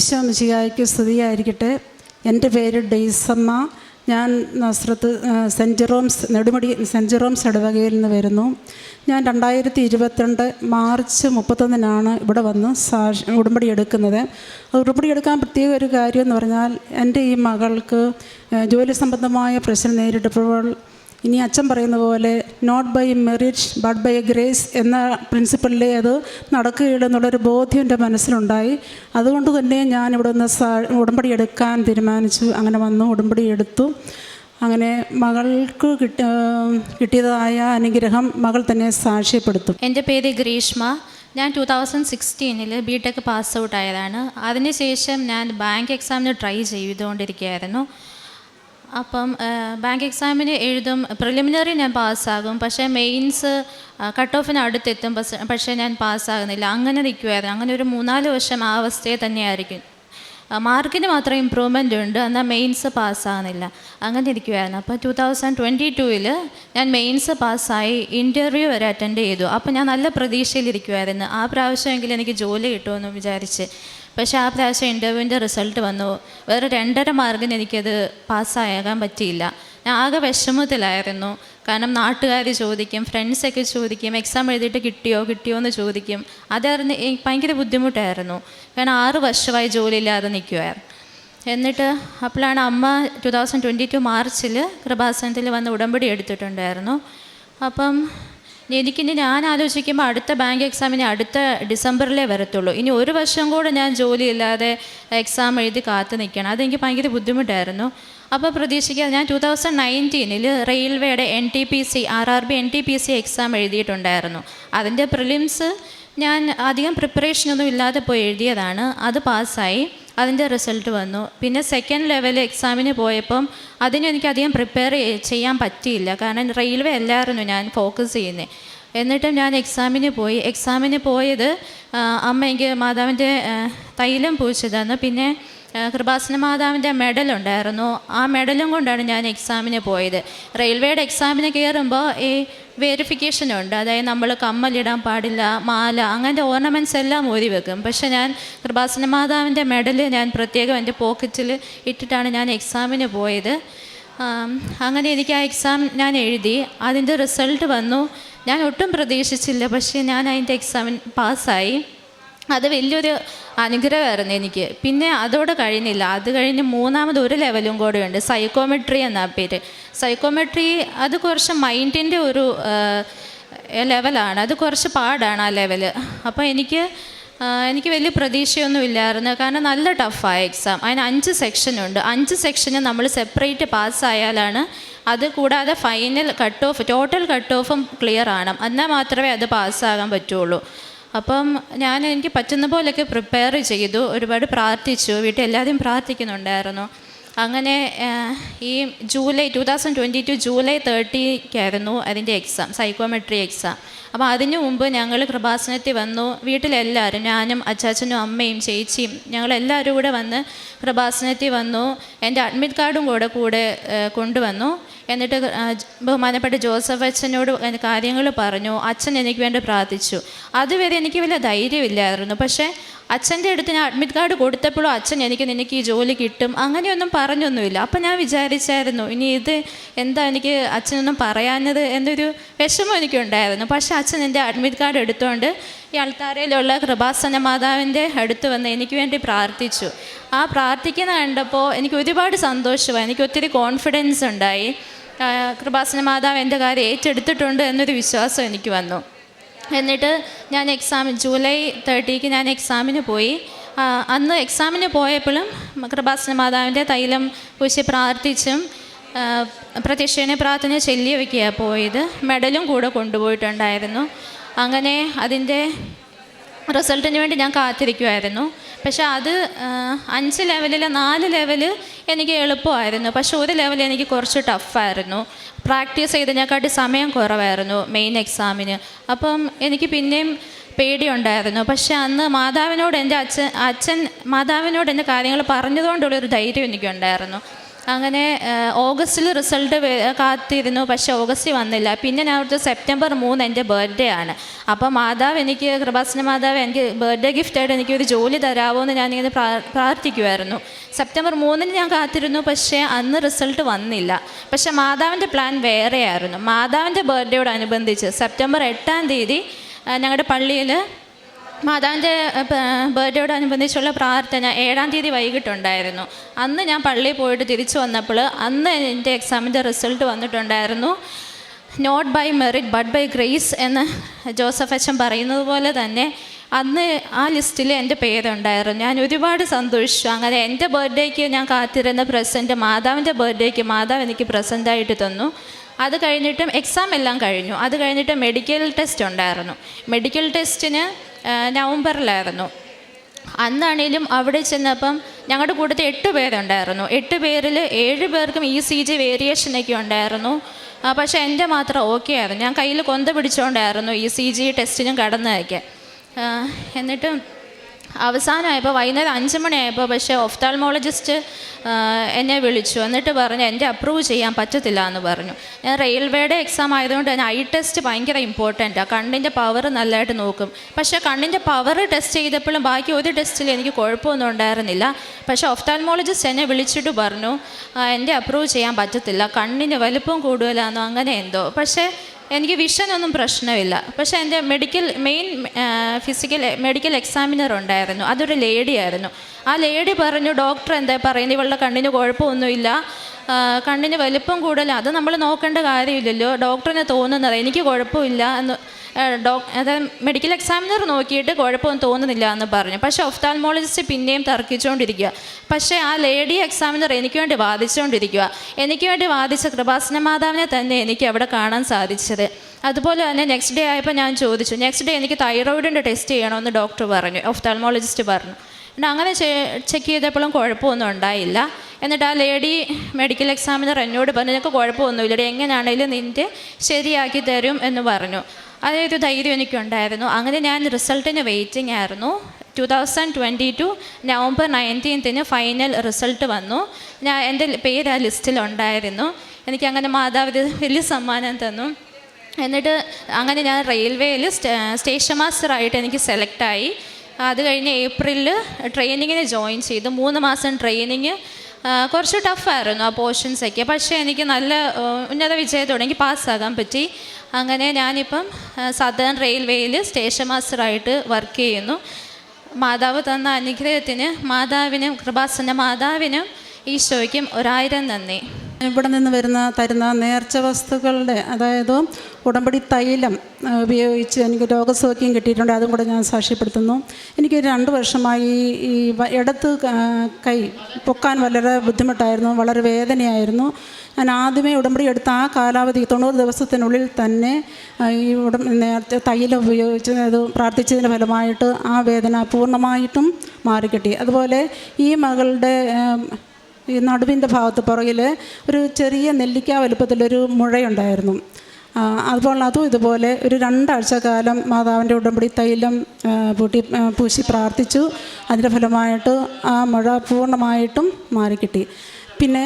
ഈശോ മിശിഹായ്ക്ക് സ്തുതിയായിരിക്കട്ടെ. എന്റെ പേര് ഡെയ്സമ്മ. ഞാൻ Nazareth saint Jerome's Nedumudi saint Jerome's ഇടവകയിൽ നിന്ന് വരുന്നു. ഞാൻ രണ്ടായിരത്തി ഇരുപത്തിരണ്ട് മാർച്ച് മുപ്പത്തൊന്നിനാണ് ഇവിടെ വന്ന് സാക്ഷി ഉടമ്പടി എടുക്കുന്നത്. ഉടമ്പടി എടുക്കാൻ പ്രത്യേക ഒരു കാര്യം എന്ന് പറഞ്ഞാൽ എന്റെ ഈ മകൾക്ക് ജോലി സംബന്ധമായ പ്രശ്നം നേരിട്ടപ്പോൾ ഇനി അച്ഛൻ പറയുന്ന പോലെ not by merit but by grace എന്ന പ്രിൻസിപ്പളിലെ അത് നടക്കുകയുള്ളൂ എന്നുള്ളൊരു ബോധ്യം എന്റെ മനസ്സിലുണ്ടായി. അതുകൊണ്ട് തന്നെ ഞാൻ ഇവിടെ നിന്ന് ഉടമ്പടി എടുക്കാൻ തീരുമാനിച്ചു. അങ്ങനെ വന്നു ഉടമ്പടി എടുത്തു. അങ്ങനെ മകൾക്ക് കിട്ട കിട്ടിയതായ അനുഗ്രഹം മകൾ തന്നെ സാക്ഷ്യപ്പെടുത്തും. എന്റെ പേര് ഗ്രീഷ്മ. ഞാൻ ടു തൗസൻഡ് സിക്സ്റ്റീനിൽ ബി ടെക് പാസ് ഔട്ട് ആയതാണ്. അതിനുശേഷം ഞാൻ ബാങ്ക് എക്സാമിന് ട്രൈ ചെയ്തുകൊണ്ടിരിക്കുകയായിരുന്നു. അപ്പം ബാങ്ക് എക്സാമിന് എഴുതും. പ്രിലിമിനറി ഞാൻ പാസ്സാകും. പക്ഷേ മെയിൻസ് കട്ട് ഓഫിന് അടുത്തെത്തും. പക്ഷേ ഞാൻ പാസ്സാകുന്നില്ല. അങ്ങനെ നിൽക്കുമായിരുന്നു അങ്ങനെ ഒരു മൂന്നാൽ വർഷം ആ അവസ്ഥയെ തന്നെയായിരിക്കും. മാർക്കിന് മാത്രം ഇമ്പ്രൂവ്മെന്റ് ഉണ്ട്. എന്നാൽ മെയിൻസ് പാസ്സാകുന്നില്ല. അങ്ങനെ ഇരിക്കുമായിരുന്നു അപ്പോൾ ടു തൗസൻഡ് ട്വന്റി ടൂവിൽ ഞാൻ മെയിൻസ് പാസ്സായി ഇന്റർവ്യൂ വരെ അറ്റൻഡ് ചെയ്തു. അപ്പോൾ ഞാൻ നല്ല പ്രതീക്ഷയിലിരിക്കുമായിരുന്നു ആ പ്രാവശ്യമെങ്കിലും എനിക്ക് ജോലി കിട്ടുമെന്ന് വിചാരിച്ച്. പക്ഷേ ആ പ്രാവശ്യം ഇന്റർവ്യൂവിന്റെ റിസൾട്ട് വന്നു. വേറെ രണ്ടര മാർക്കിന് എനിക്കത് പാസ്സാകാൻ പറ്റിയില്ല. ഞാൻ ആകെ വിഷമത്തിലായിരുന്നു. കാരണം നാട്ടുകാർ ചോദിക്കും ഫ്രണ്ട്സൊക്കെ ചോദിക്കും എക്സാം എഴുതിയിട്ട് കിട്ടിയോ കിട്ടിയോ എന്ന് ചോദിക്കും. അതായിരുന്നു ഭയങ്കര ബുദ്ധിമുട്ടായിരുന്നു. കാരണം ആറ് വർഷമായി ജോലിയില്ലാതെ നിൽക്കുമായിരുന്നു എന്നിട്ട് അപ്പോഴാണ് അമ്മ ടു തൗസൻഡ് ട്വന്റി ടു മാർച്ചിൽ കൃപാസനത്തിൽ വന്ന് ഉടമ്പടി എടുത്തിട്ടുണ്ടായിരുന്നു. അപ്പം എനിക്കിനി ഞാൻ ആലോചിക്കുമ്പോൾ അടുത്ത ബാങ്ക് എക്സാമിന് അടുത്ത ഡിസംബറിലേ വരത്തുള്ളൂ. ഇനി ഒരു വർഷം കൂടെ ഞാൻ ജോലിയില്ലാതെ എക്സാം എഴുതി കാത്തു നിൽക്കണം. അതെനിക്ക് ഭയങ്കര ബുദ്ധിമുട്ടായിരുന്നു. അപ്പോൾ പ്രതീക്ഷിക്കാതെ ഞാൻ ടു തൗസൻഡ് നയന്റീനിൽ റെയിൽവേയുടെ N T P C R R B N T P C exam എഴുതിയിട്ടുണ്ടായിരുന്നു. അതിന്റെ പ്രിലിംസ് ഞാൻ അധികം പ്രിപ്പറേഷനൊന്നും ഇല്ലാതെ പോയി എഴുതിയതാണ്. അത് പാസ്സായി അതിന്റെ റിസൾട്ട് വന്നു. പിന്നെ സെക്കൻഡ് ലെവൽ എക്സാമിന് പോയപ്പം അതിന് എനിക്ക് അധികം പ്രിപ്പയർ ചെയ്യാൻ പറ്റിയില്ല. കാരണം റെയിൽവേ അല്ലായിരുന്നു ഞാൻ ഫോക്കസ് ചെയ്യുന്നത് എന്നിട്ടും ഞാൻ എക്സാമിന് പോയി. എക്സാമിന് പോയത് അമ്മ എനിക്ക് മാതാവിന്റെ തൈലം പൂച്ചു തന്നു. പിന്നെ കൃപാസന മാതാവിന്റെ മെഡൽ ഉണ്ടായിരുന്നു ആ മെഡലും കൊണ്ടാണ് ഞാൻ എക്സാമിന് പോയത്. റെയിൽവേയുടെ എക്സാമിന് കയറുമ്പോൾ ഈ വെരിഫിക്കേഷൻ ഉണ്ട്. അതായത് നമ്മൾ കമ്മലിടാൻ പാടില്ല മാല അങ്ങനത്തെ ഓർണമെന്റ്സ് എല്ലാം ഊരി വെക്കും. പക്ഷെ ഞാൻ കൃപാസന മാതാവിന്റെ മെഡൽ ഞാൻ പ്രത്യേകം എന്റെ പോക്കറ്റിൽ ഇട്ടിട്ടാണ് ഞാൻ എക്സാമിന് പോയത്. അങ്ങനെ എനിക്ക് ആ എക്സാം ഞാൻ എഴുതി. അതിന്റെ റിസൾട്ട് വന്നു. ഞാൻ ഒട്ടും പ്രതീക്ഷിച്ചില്ല. പക്ഷേ ഞാൻ അതിന്റെ എക്സാമിന് പാസ്സായി. അത് വലിയൊരു അനുഗ്രഹമായിരുന്നു എനിക്ക്. പിന്നെ അതോടെ കഴിഞ്ഞില്ല. അത് കഴിഞ്ഞ് മൂന്നാമത് ഒരു ലെവലും കൂടെ ഉണ്ട്. സൈക്കോമെട്രി എന്ന പേര്. സൈക്കോമെട്രി അത് കുറച്ച് മൈൻഡിന്റെ ഒരു ലെവലാണ്. അത് കുറച്ച് പാടാണ് ആ ലെവൽ അപ്പോൾ എനിക്ക് എനിക്ക് വലിയ പ്രതീക്ഷയൊന്നും ഇല്ലായിരുന്നു. കാരണം നല്ല ടഫായ എക്സാം അതിന് അഞ്ച് സെക്ഷനുണ്ട് അഞ്ച് സെക്ഷന് നമ്മൾ സെപ്പറേറ്റ് പാസ്സായാലാണ് അത് കൂടാതെ final cut off total cut ഓഫും clear ആണ്. എന്നാൽ മാത്രമേ അത് പാസ്സാകാൻ പറ്റുള്ളൂ. അപ്പം ഞാൻ എനിക്ക് പറ്റുന്ന പോലെയൊക്കെ പ്രിപ്പയർ ചെയ്തു ഒരുപാട് പ്രാർത്ഥിച്ചു വീട്ടിൽ എല്ലാവരും പ്രാർത്ഥിക്കുന്നുണ്ടായിരുന്നു. അങ്ങനെ ഈ July two thousand twenty two July തേർട്ടിക്കായിരുന്നു അതിന്റെ എക്സാം സൈക്കോമെട്രി എക്സാം അപ്പോൾ അതിനു മുമ്പ് ഞങ്ങൾ കൃപാസനത്തിൽ വന്നു. വീട്ടിലെല്ലാവരും ഞാനും അച്ചാച്ചനും അമ്മയും ചേച്ചിയും ഞങ്ങളെല്ലാവരും കൂടെ വന്ന് കൃപാസനത്തിൽ വന്നു. എന്റെ അഡ്മിറ്റ് കാർഡും കൂടെ കൂടെ കൊണ്ടുവന്നു. എന്നിട്ട് ബഹുമാനപ്പെട്ട ജോസഫ് അച്ഛനോട് കാര്യങ്ങൾ പറഞ്ഞു. അച്ഛൻ എനിക്ക് വേണ്ടി പ്രാർത്ഥിച്ചു. അതുവരെ എനിക്ക് വലിയ ധൈര്യമില്ലായിരുന്നു. പക്ഷേ അച്ഛന്റെ അടുത്ത് ഞാൻ അഡ്മിറ്റ് കാർഡ് കൊടുത്തപ്പോഴും അച്ഛൻ എനിക്ക് നിനക്ക് ഈ ജോലി കിട്ടും. അങ്ങനെയൊന്നും പറഞ്ഞൊന്നുമില്ല. അപ്പം ഞാൻ വിചാരിച്ചായിരുന്നു ഇനി ഇത് എന്താ എനിക്ക് അച്ഛനൊന്നും പറയാഞ്ഞത്? എന്നൊരു വിഷമം എനിക്കുണ്ടായിരുന്നു. പക്ഷേ അച്ഛൻ എന്റെ അഡ്മിറ്റ് കാർഡ് എടുത്തുകൊണ്ട് ഈ അൾത്താരയിലുള്ള കൃപാസന മാതാവിന്റെ അടുത്ത് വന്ന് എനിക്ക് വേണ്ടി പ്രാർത്ഥിച്ചു. ആ പ്രാർത്ഥിക്കുന്ന കണ്ടപ്പോൾ എനിക്ക് ഒരുപാട് സന്തോഷമായി. എനിക്ക് ഒത്തിരി കോൺഫിഡൻസ് ഉണ്ടായി. കൃപാസന മാതാവ് എന്റെ കാര്യം ഏറ്റെടുത്തിട്ടുണ്ട് എന്നൊരു വിശ്വാസം എനിക്ക് വന്നു. എന്നിട്ട് ഞാൻ എക്സാം ജൂലൈ തേർട്ടിക്ക് ഞാൻ എക്സാമിന് പോയി. അന്ന് എക്സാമിന് പോയപ്പോഴും കൃപാസന മാതാവിന്റെ തൈലം പൂശി പ്രാർത്ഥിച്ചും പ്രത്യക്ഷനെ പ്രാർത്ഥന ചൊല്ലി വയ്ക്കുകയാണ് പോയത്. മെഡലും കൂടെ കൊണ്ടുപോയിട്ടുണ്ടായിരുന്നു. അങ്ങനെ അതിന്റെ റിസൾട്ടിന് വേണ്ടി ഞാൻ കാത്തിരിക്കുമായിരുന്നു പക്ഷെ അത് അഞ്ച് ലെവലിൽ നാല് ലെവൽ എനിക്ക് എളുപ്പമായിരുന്നു. പക്ഷെ ഒരു ലെവൽ എനിക്ക് കുറച്ച് ടഫായിരുന്നു. പ്രാക്ടീസ് ചെയ്തതിനെക്കാട്ടി സമയം കുറവായിരുന്നു മെയിൻ എക്സാമിന്. അപ്പം എനിക്ക് പിന്നെയും പേടിയുണ്ടായിരുന്നു. പക്ഷെ അന്ന് മാതാവിനോട് എന്റെ അച്ഛൻ അച്ഛൻ മാതാവിനോട് എന്റെ കാര്യങ്ങൾ പറഞ്ഞതുകൊണ്ടുള്ളൊരു ധൈര്യം എനിക്കുണ്ടായിരുന്നു. അങ്ങനെ ഓഗസ്റ്റിൽ റിസൾട്ട് കാത്തിരുന്നു. പക്ഷേ ഓഗസ്റ്റ് വന്നില്ല. പിന്നെ ഞാൻ അവിടുത്തെ സെപ്റ്റംബർ മൂന്ന് എന്റെ ബർത്ത്ഡേ ആണ്. അപ്പോൾ മാതാവ് എനിക്ക് കൃപാസന മാതാവ് എനിക്ക് ബർത്ത്ഡേ ഗിഫ്റ്റായിട്ട് എനിക്ക് ഒരു ജോലി തരാമോ എന്ന് ഞാനിങ്ങനെ പ്രാ- പ്രാർത്ഥിക്കുമായിരുന്നു സെപ്റ്റംബർ മൂന്നിന് ഞാൻ കാത്തിരുന്നു. പക്ഷേ അന്ന് റിസൾട്ട് വന്നില്ല. പക്ഷേ മാതാവിന്റെ പ്ലാൻ വേറെയായിരുന്നു. മാതാവിന്റെ ബർത്ത്ഡേയോടനുബന്ധിച്ച് സെപ്റ്റംബർ എട്ടാം തീയതി ഞങ്ങളുടെ പള്ളിയിൽ മാതാവിന്റെ ബർത്ത്ഡേയോടനുബന്ധിച്ചുള്ള പ്രാർത്ഥന ഏഴാം തീയതി വൈകിട്ടുണ്ടായിരുന്നു. അന്ന് ഞാൻ പള്ളിയിൽ പോയിട്ട് തിരിച്ചു വന്നപ്പോൾ അന്ന് എന്റെ എക്സാമിന്റെ റിസൾട്ട് വന്നിട്ടുണ്ടായിരുന്നു. Not by merit but by grace എന്ന് ജോസഫ് അച്ഛൻ പറയുന്നത് പോലെ തന്നെ അന്ന് ആ ലിസ്റ്റിൽ എന്റെ പേരുണ്ടായിരുന്നു. ഞാൻ ഒരുപാട് സന്തോഷിച്ചു. അങ്ങനെ എന്റെ ബർത്ത്ഡേക്ക് ഞാൻ കാത്തിരുന്ന പ്രസന്റ് മാതാവിന്റെ ബർത്ത്ഡേക്ക് മാതാവ് എനിക്ക് പ്രസന്റായിട്ട് തന്നു. അത് കഴിഞ്ഞിട്ടും എക്സാം എല്ലാം കഴിഞ്ഞു. അത് കഴിഞ്ഞിട്ട് മെഡിക്കൽ ടെസ്റ്റ് ഉണ്ടായിരുന്നു. മെഡിക്കൽ ടെസ്റ്റിന് നവംബറിലായിരുന്നു. അന്നാണേലും അവിടെ ചെന്നപ്പം ഞങ്ങളുടെ കൂട്ടത്തിൽ എട്ട് പേരുണ്ടായിരുന്നു. എട്ട് പേരിൽ ഏഴ് പേർക്കും ഇ സി ജി വേരിയേഷനൊക്കെ ഉണ്ടായിരുന്നു. പക്ഷെ എന്റെ മാത്രം ഓക്കെ ആയിരുന്നു. ഞാൻ കയ്യിൽ കൊന്ത പിടിച്ചുകൊണ്ടായിരുന്നു ഇ സി ജി ടെസ്റ്റിനും കടന്നതൊക്കെ. എന്നിട്ട് അവസാനമായപ്പോൾ വൈകുന്നേരം അഞ്ച് മണിയായപ്പോൾ പക്ഷേ ഒഫ്താൽമോളജിസ്റ്റ് എന്നെ വിളിച്ചു. എന്നിട്ട് പറഞ്ഞു എന്റെ അപ്രൂവ് ചെയ്യാൻ പറ്റത്തില്ല എന്ന് പറഞ്ഞു. ഞാൻ റെയിൽവേയുടെ എക്സാം ആയതുകൊണ്ട് തന്നെ ഐ ടെസ്റ്റ് ഭയങ്കര ഇമ്പോർട്ടന്റാണ് കണ്ണിന്റെ പവർ നല്ലതായിട്ട് നോക്കും. പക്ഷേ കണ്ണിന്റെ പവർ ടെസ്റ്റ് ചെയ്തപ്പോഴും ബാക്കി ഒരു ടെസ്റ്റിൽ എനിക്ക് കുഴപ്പമൊന്നും ഉണ്ടായിരുന്നില്ല. പക്ഷേ ഒഫ്താൽമോളജിസ്റ്റ് എന്നെ വിളിച്ചിട്ട് പറഞ്ഞു എന്റെ അപ്രൂവ് ചെയ്യാൻ പറ്റത്തില്ല. കണ്ണിന് വലുപ്പം കൂടുതലാണോ അങ്ങനെ എന്തോ. പക്ഷേ എനിക്ക് വിഷനൊന്നും പ്രശ്നമില്ല. പക്ഷെ എന്റെ medical main physical medical examiner ഉണ്ടായിരുന്നു. അതൊരു ലേഡി ആയിരുന്നു. ആ ലേഡി പറഞ്ഞു ഡോക്ടർ എന്താ പറയുന്നത്? ഇവളുടെ കണ്ണിന് കുഴപ്പമൊന്നുമില്ല. കണ്ണിന് വലിപ്പം കൂടുതൽ അത് നമ്മൾ നോക്കേണ്ട കാര്യമില്ലല്ലോ. ഡോക്ടറിന് തോന്നുന്നത് എനിക്ക് കുഴപ്പമില്ല എന്ന് ഡോക് അതായത് മെഡിക്കൽ എക്സാമിനർ നോക്കിയിട്ട് കുഴപ്പമൊന്നും തോന്നുന്നില്ല എന്ന് പറഞ്ഞു. പക്ഷേ ഒഫ്താൽമോളജിസ്റ്റ് പിന്നെയും തർക്കിച്ചുകൊണ്ടിരിക്കുക പക്ഷേ ആ ലേഡി എക്സാമിനർ എനിക്ക് വേണ്ടി വാദിച്ചുകൊണ്ടിരിക്കുക എനിക്ക് വേണ്ടി വാദിച്ച കൃപാസന മാതാവിനെ തന്നെ എനിക്ക് അവിടെ കാണാൻ സാധിച്ചത്. അതുപോലെ തന്നെ നെക്സ്റ്റ് ഡേ ആയപ്പോൾ ഞാൻ ചോദിച്ചു നെക്സ്റ്റ് ഡേ എനിക്ക് തൈറോയിഡിന്റെ ടെസ്റ്റ് ചെയ്യണമെന്ന് ഡോക്ടർ പറഞ്ഞു ഒഫ്താൽമോളജിസ്റ്റ് പറഞ്ഞു. പിന്നെ അങ്ങനെ ചെക്ക് ചെയ്തപ്പോഴും കുഴപ്പമൊന്നും ഉണ്ടായില്ല. എന്നിട്ട് ആ ലേഡി മെഡിക്കൽ എക്സാമിനർ എന്നോട് പറഞ്ഞു നിനക്ക് കുഴപ്പമൊന്നുമില്ല എങ്ങനെയാണെങ്കിലും നിന്റെ ശരിയാക്കി തരും എന്ന് പറഞ്ഞു. അതൊരു ധൈര്യം എനിക്കുണ്ടായിരുന്നു. അങ്ങനെ ഞാൻ റിസൾട്ടിന് വെയിറ്റിംഗ് ആയിരുന്നു. Two thousand twenty two November നയന്റീൻത്തിന് final result വന്നു. ഞാൻ എന്റെ പേര് ആ ലിസ്റ്റിലുണ്ടായിരുന്നു എനിക്കങ്ങനെ മാതാവ് വലിയ സമ്മാനം തന്നു. എന്നിട്ട് അങ്ങനെ ഞാൻ റെയിൽവേയിൽ സ്റ്റേഷൻ മാസ്റ്ററായിട്ട് എനിക്ക് സെലക്റ്റായി അത് കഴിഞ്ഞ് ഏപ്രിലിൽ ട്രെയിനിങ്ങിന് ജോയിൻ ചെയ്തു. മൂന്ന് മാസം ട്രെയിനിങ്. കുറച്ച് ടഫായിരുന്നു ആ പോർഷൻസൊക്കെ പക്ഷേ എനിക്ക് നല്ല ഉന്നത വിജയത്തോടെ എനിക്ക് പാസ്സാകാൻ പറ്റി. അങ്ങനെ ഞാനിപ്പം സദേൺ റെയിൽവേയിൽ സ്റ്റേഷൻ മാസ്റ്ററായിട്ട് വർക്ക് ചെയ്യുന്നു. മാതാവ് തന്ന അനുഗ്രഹത്തിന് മാതാവിനും കൃപാസന മാതാവിനും ഈശോയ്ക്കും ഒരായിരം നന്ദി. ഇവിടെ നിന്ന് വരുന്ന തരുന്ന നേർച്ച വസ്തുക്കളുടെ അതായത് ഉടമ്പടി തൈലം ഉപയോഗിച്ച് എനിക്ക് രോഗസൗഖ്യം കിട്ടിയിട്ടുണ്ട്. അതും കൂടെ ഞാൻ സാക്ഷ്യപ്പെടുത്തുന്നു. എനിക്ക് രണ്ട് വർഷമായി ഈ ഇടത്ത് കൈ പൊക്കാൻ വളരെ ബുദ്ധിമുട്ടായിരുന്നു വളരെ വേദനയായിരുന്നു. ഞാൻ ആദ്യമേ ഉടമ്പടി എടുത്ത ആ കാലാവധി തൊണ്ണൂറ് ദിവസത്തിനുള്ളിൽ തന്നെ ഈ ഉടം നേരത്തെ തൈലം ഉപയോഗിച്ച് അത് പ്രാർത്ഥിച്ചതിന്റെ ഫലമായിട്ട് ആ വേദന പൂർണമായിട്ടും മാറിക്കിട്ടി. അതുപോലെ ഈ മകളുടെ ഈ നടുവിന്റെ ഭാഗത്ത് പുറകിൽ ഒരു ചെറിയ നെല്ലിക്ക വലുപ്പത്തിലൊരു മുഴയുണ്ടായിരുന്നു. അതുപോലെ അതും ഇതുപോലെ ഒരു രണ്ടാഴ്ച കാലം മാതാവിന്റെ ഉടമ്പടി തൈലം പൂട്ടി പൂശി പ്രാർത്ഥിച്ചു. അതിന്റെ ഫലമായിട്ട് ആ മുഴ പൂർണമായിട്ടും മാറിക്കിട്ടി. പിന്നെ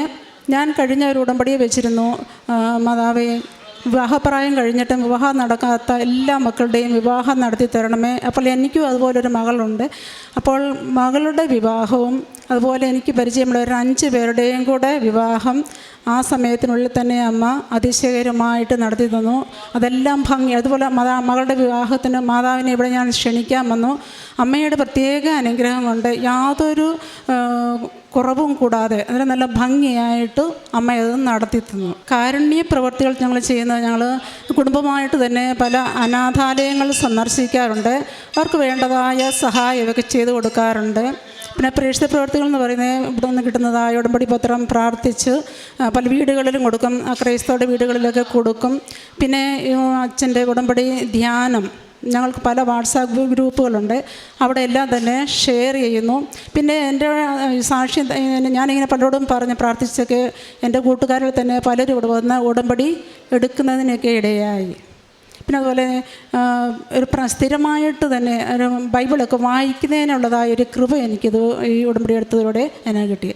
ഞാൻ കഴിഞ്ഞ ഒരു ഉടമ്പടിയെ വെച്ചിരുന്നു. മാതാവേ വിവാഹപ്രായം കഴിഞ്ഞിട്ടും വിവാഹം നടക്കാത്ത എല്ലാ മക്കളുടെയും വിവാഹം നടത്തി തരണമേ. അപ്പോൾ എനിക്കും അതുപോലൊരു മകളുണ്ട്. അപ്പോൾ മകളുടെ വിവാഹവും അതുപോലെ എനിക്ക് പരിചയമുള്ള ഒരു അഞ്ച് പേരുടെയും കൂടെ വിവാഹം ആ സമയത്തിനുള്ളിൽ തന്നെ അമ്മ അതിശയകരമായിട്ട് നടത്തി തന്നു. അതെല്ലാം ഭംഗി. അതുപോലെ മാതാ മകളുടെ വിവാഹത്തിന് മാതാവിനെ ഇവിടെ ഞാൻ ക്ഷണിക്കാൻ വന്നു. അമ്മയുടെ പ്രത്യേക അനുഗ്രഹം കൊണ്ട് യാതൊരു കുറവും കൂടാതെ അതിന് നല്ല ഭംഗിയായിട്ട് അമ്മ അത് നടത്തി തന്നു. കാരുണ്യ പ്രവർത്തികൾ ഞങ്ങൾ ചെയ്യുന്നത് ഞങ്ങൾ കുടുംബമായിട്ട് തന്നെ പല അനാഥാലയങ്ങൾ സന്ദർശിക്കാറുണ്ട്. അവർക്ക് വേണ്ടതായ സഹായമൊക്കെ ചെയ്തു കൊടുക്കാറുണ്ട്. പിന്നെ പ്രേക്ഷിത പ്രവർത്തികൾ എന്ന് പറയുന്നത് ഇവിടെ നിന്ന് കിട്ടുന്നതായ ഉടമ്പടി പത്രം പ്രാർത്ഥിച്ച് പല വീടുകളിലും കൊടുക്കും. ക്രൈസ്തവരുടെ വീടുകളിലൊക്കെ കൊടുക്കും. പിന്നെ അച്ഛന്റെ ഉടമ്പടി ധ്യാനം. ഞങ്ങൾക്ക് പല വാട്സാപ്പ് ഗ്രൂപ്പുകളുണ്ട്. അവിടെ എല്ലാം തന്നെ ഷെയർ ചെയ്യുന്നു. പിന്നെ എന്റെ സാക്ഷി ഞാനിങ്ങനെ പലരോടും പറഞ്ഞ് പ്രാർത്ഥിച്ചൊക്കെ എന്റെ കൂട്ടുകാരിൽ തന്നെ പലരും ഇവിടെ വന്ന് ഉടമ്പടി എടുക്കുന്നതിനൊക്കെ ഇടയായി. പിന്നെ അതുപോലെ ഒരു സ്ഥിരമായിട്ട് തന്നെ ഒരു ബൈബിളൊക്കെ വായിക്കുന്നതിനുള്ളതായ ഒരു കൃപ എനിക്കിത് ഈ ഉടമ്പടി എടുത്തതിലൂടെ എനിക്ക് കിട്ടി.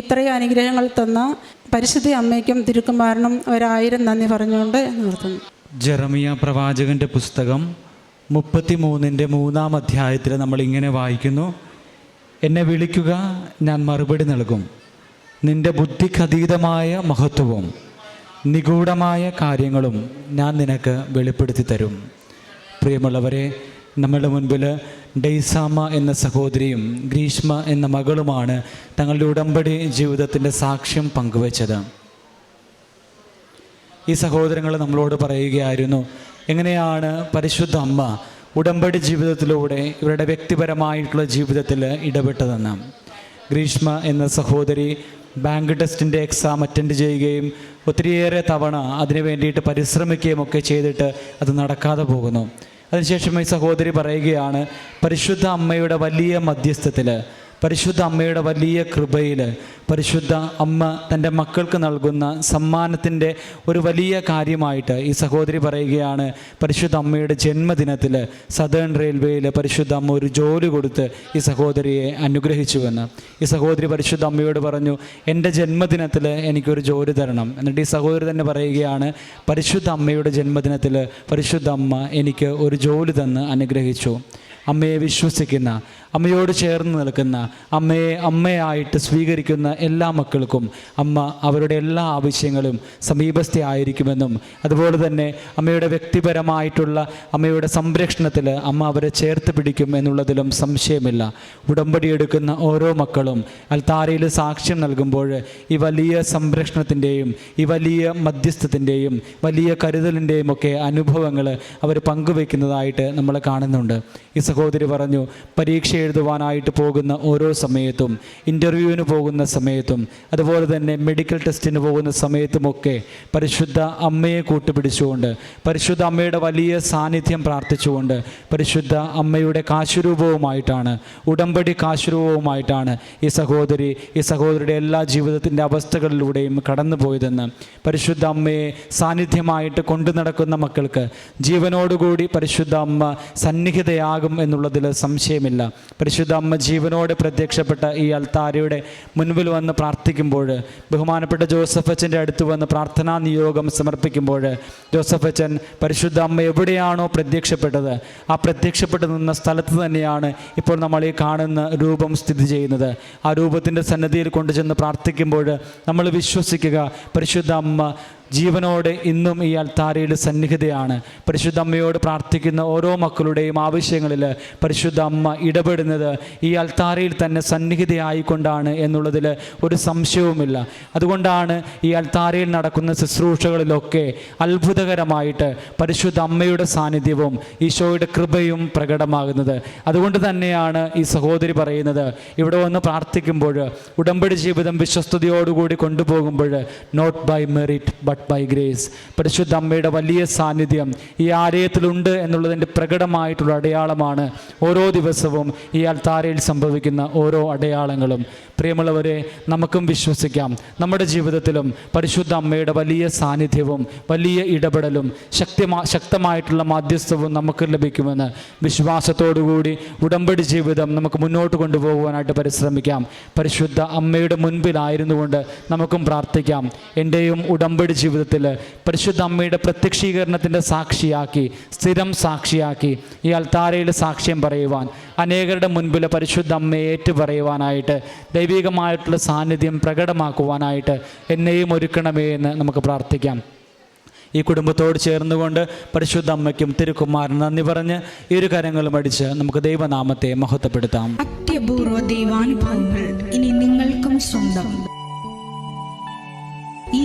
ഇത്രയും അനുഗ്രഹങ്ങൾ തന്ന പരിശുദ്ധി അമ്മയ്ക്കും തിരുക്കുമാരനും ഒരായിരം നന്ദി പറഞ്ഞുകൊണ്ട് നിർത്തുന്നു. ജെറമിയ പ്രവാചകന്റെ പുസ്തകം മുപ്പത്തി മൂന്നിന്റെ മൂന്നാം അധ്യായത്തിൽ നമ്മൾ ഇങ്ങനെ വായിക്കുന്നു. എന്നെ വിളിക്കുക ഞാൻ മറുപടി നൽകും. നിന്റെ ബുദ്ധിക്കതീതമായ മഹത്വവും നിഗൂഢമായ കാര്യങ്ങളും ഞാൻ നിനക്ക് വെളിപ്പെടുത്തി തരും. പ്രിയമുള്ളവരെ നമ്മളുടെ മുൻപിൽ ഡെയ്സാമ എന്ന സഹോദരിയും ഗ്രീഷ്മ എന്ന മകളുമാണ് തങ്ങളുടെ ഉടമ്പടി ജീവിതത്തിന്റെ സാക്ഷ്യം പങ്കുവച്ചത്. ഈ സഹോദരങ്ങൾ നമ്മളോട് പറയുകയായിരുന്നു എങ്ങനെയാണ് പരിശുദ്ധ അമ്മ ഉടമ്പടി ജീവിതത്തിലൂടെ ഇവരുടെ വ്യക്തിപരമായിട്ടുള്ള ജീവിതത്തിൽ ഇടപെട്ടതെന്ന്? ഗ്രീഷ്മ എന്ന സഹോദരി ബാങ്ക് ടെസ്റ്റിന്റെ എക്സാം അറ്റൻഡ് ചെയ്യുകയും ഒത്തിരിയേറെ തവണ അതിനു വേണ്ടിയിട്ട് പരിശ്രമിക്കുകയും ഒക്കെ ചെയ്തിട്ട് അത് നടക്കാതെ പോകുന്നു. അതിനുശേഷം ഈ സഹോദരി പറയുകയാണ് പരിശുദ്ധ അമ്മയുടെ വലിയ മധ്യസ്ഥത്തിൽ പരിശുദ്ധ അമ്മയുടെ വലിയ കൃപയിൽ പരിശുദ്ധ അമ്മ തന്റെ മക്കൾക്ക് നൽകുന്ന സമ്മാനത്തിന്റെ ഒരു വലിയ കാര്യമായിട്ട് ഈ സഹോദരി പറയുകയാണ് പരിശുദ്ധ അമ്മയുടെ ജന്മദിനത്തിൽ സദേൺ റെയിൽവേയിൽ പരിശുദ്ധ അമ്മ ഒരു ജോലി കൊടുത്ത് ഈ സഹോദരിയെ അനുഗ്രഹിച്ചുവെന്ന്. ഈ സഹോദരി പരിശുദ്ധ അമ്മയോട് പറഞ്ഞു എന്റെ ജന്മദിനത്തിൽ എനിക്കൊരു ജോലി തരണം. എന്നിട്ട് ഈ സഹോദരി തന്നെ പറയുകയാണ് പരിശുദ്ധ അമ്മയുടെ ജന്മദിനത്തിൽ പരിശുദ്ധ അമ്മ എനിക്ക് ഒരു ജോലി തന്ന് അനുഗ്രഹിച്ചു. അമ്മയെ വിശ്വസിക്കുന്ന അമ്മയോട് ചേർന്ന് നിൽക്കുന്ന അമ്മയെ അമ്മയായിട്ട് സ്വീകരിക്കുന്ന എല്ലാ മക്കൾക്കും അമ്മ അവരുടെ എല്ലാ ആവശ്യങ്ങളും സമീപസ്ഥയായിരിക്കുമെന്നും അതുപോലെ തന്നെ അമ്മയുടെ വ്യക്തിപരമായിട്ടുള്ള അമ്മയുടെ സംരക്ഷണത്തിൽ അമ്മ അവരെ ചേർത്ത് പിടിക്കും എന്നുള്ളതിലും സംശയമില്ല. ഉടമ്പടി എടുക്കുന്ന ഓരോ മക്കളും അൽത്താരയിൽ സാക്ഷ്യം നൽകുമ്പോൾ ഈ വലിയ സംരക്ഷണത്തിന്റെയും ഈ വലിയ മധ്യസ്ഥത്തിന്റെയും വലിയ കരുതലിന്റെയും ഒക്കെ അനുഭവങ്ങൾ അവർ പങ്കുവെക്കുന്നതായിട്ട് നമ്മൾ കാണുന്നുണ്ട്. ഈ സഹോദരി പറഞ്ഞു പരീക്ഷ എഴുതുവാനായിട്ട് പോകുന്ന ഓരോ സമയത്തും ഇന്റർവ്യൂവിന് പോകുന്ന സമയത്തും അതുപോലെ തന്നെ മെഡിക്കൽ ടെസ്റ്റിന് പോകുന്ന സമയത്തുമൊക്കെ പരിശുദ്ധ അമ്മയെ കൂട്ടുപിടിച്ചുകൊണ്ട് പരിശുദ്ധ അമ്മയുടെ വലിയ സാന്നിധ്യം പ്രാർത്ഥിച്ചുകൊണ്ട് പരിശുദ്ധ അമ്മയുടെ കാശുരൂപവുമായിട്ടാണ് ഉടമ്പടി കാശുരൂപവുമായിട്ടാണ് ഈ സഹോദരി ഈ സഹോദരിയുടെ എല്ലാ ജീവിതത്തിന്റെ അവസ്ഥകളിലൂടെയും കടന്നു പോയതെന്ന് പരിശുദ്ധ അമ്മയെ സാന്നിധ്യമായിട്ട് കൊണ്ടു നടക്കുന്ന മക്കൾക്ക് ജീവനോടുകൂടി പരിശുദ്ധ അമ്മ സന്നിഹിതയാകും എന്നുള്ളതിൽ സംശയമില്ല. പരിശുദ്ധ അമ്മ ജീവനോട് പ്രത്യക്ഷപ്പെട്ട ഈ അൽത്താരയുടെ മുൻപിൽ വന്ന് പ്രാർത്ഥിക്കുമ്പോൾ ബഹുമാനപ്പെട്ട ജോസഫ് അച്ഛന്റെ അടുത്ത് വന്ന് പ്രാർത്ഥനാ നിയോഗം സമർപ്പിക്കുമ്പോൾ ജോസഫ് അച്ഛൻ പരിശുദ്ധ അമ്മ എവിടെയാണോ പ്രത്യക്ഷപ്പെട്ടത് ആ പ്രത്യക്ഷപ്പെട്ട് നിന്ന സ്ഥലത്ത് തന്നെയാണ് ഇപ്പോൾ നമ്മൾ ഈ കാണുന്ന രൂപം സ്ഥിതി ചെയ്യുന്നത്. ആ രൂപത്തിന്റെ സന്നദ്ധിയിൽ കൊണ്ടുചെന്ന് പ്രാർത്ഥിക്കുമ്പോൾ നമ്മൾ വിശ്വസിക്കുക പരിശുദ്ധ അമ്മ ജീവനോടെ ഇന്നും ഈ അൽത്താരയുടെ സന്നിഹിതയാണ്. പരിശുദ്ധ അമ്മയോട് പ്രാർത്ഥിക്കുന്ന ഓരോ മക്കളുടെയും ആവശ്യങ്ങളിൽ പരിശുദ്ധ അമ്മ ഇടപെടുന്നത് ഈ അൽത്താരയിൽ തന്നെ സന്നിഹിതയായിക്കൊണ്ടാണ് എന്നുള്ളതിൽ ഒരു സംശയവുമില്ല. അതുകൊണ്ടാണ് ഈ അൽത്താരയിൽ നടക്കുന്ന ശുശ്രൂഷകളിലൊക്കെ അത്ഭുതകരമായിട്ട് പരിശുദ്ധ അമ്മയുടെ സാന്നിധ്യവും ഈശോയുടെ കൃപയും പ്രകടമാകുന്നത്. അതുകൊണ്ട് തന്നെയാണ് ഈ സഹോദരി പറയുന്നത് ഇവിടെ വന്ന് പ്രാർത്ഥിക്കുമ്പോൾ ഉടമ്പടി ജീവിതം വിശ്വസ്തയോടുകൂടി കൊണ്ടുപോകുമ്പോൾ not by merit but by grace പരിശുദ്ധ അമ്മയുടെ വലിയ സാന്നിധ്യം ഈ ആലയത്തിലുണ്ട് എന്നുള്ളതിന്റെ പ്രകടമായിട്ടുള്ള അടയാളമാണ് ഓരോ ദിവസവും ഈ അൽത്താരയിൽ സംഭവിക്കുന്ന ഓരോ അടയാളങ്ങളും. പ്രിയമുള്ളവരെ നമുക്കും വിശ്വസിക്കാം. നമ്മുടെ ജീവിതത്തിലും പരിശുദ്ധ അമ്മയുടെ വലിയ സാന്നിധ്യവും വലിയ ഇടപെടലും ശക്തിമാ ശക്തമായിട്ടുള്ള മാധ്യസ്ഥവും നമുക്ക് ലഭിക്കുമെന്ന് വിശ്വാസത്തോടുകൂടി ഉടമ്പടി ജീവിതം നമുക്ക് മുന്നോട്ട് കൊണ്ടുപോകുവാനായിട്ട് പരിശ്രമിക്കാം. പരിശുദ്ധ അമ്മയുടെ മുൻപിലായിരുന്നുകൊണ്ട് നമുക്കും പ്രാർത്ഥിക്കാം. എന്റെയും ഉടമ്പടി ജീവിതത്തിൽ പരിശുദ്ധ അമ്മയുടെ പ്രത്യക്ഷീകരണത്തിന്റെ സാക്ഷിയാക്കി സ്ഥിരം സാക്ഷിയാക്കി ഈ അൽത്താരയിൽ സാക്ഷ്യം പറയുവാൻ അനേകരുടെ മുൻപിൽ പരിശുദ്ധ അമ്മയെ ഏറ്റുപറയുവാനായിട്ട് ദൈവികമായിട്ടുള്ള സാന്നിധ്യം പ്രകടമാക്കുവാനായിട്ട് എന്നെയും ഒരുക്കണമേ എന്ന് നമുക്ക് പ്രാർത്ഥിക്കാം. ഈ കുടുംബത്തോട് ചേർന്നുകൊണ്ട് പരിശുദ്ധ അമ്മയ്ക്കും തിരുക്കുമാരൻ നന്ദി പറഞ്ഞ് ഇരു കരങ്ങളും അടിച്ച് നമുക്ക് ദൈവനാമത്തെ മഹത്വപ്പെടുത്താം. അത്യപൂർവ ദൈവാനുഭവങ്ങൾ ഇനി നിങ്ങൾക്കും സ്വന്തം. ഈ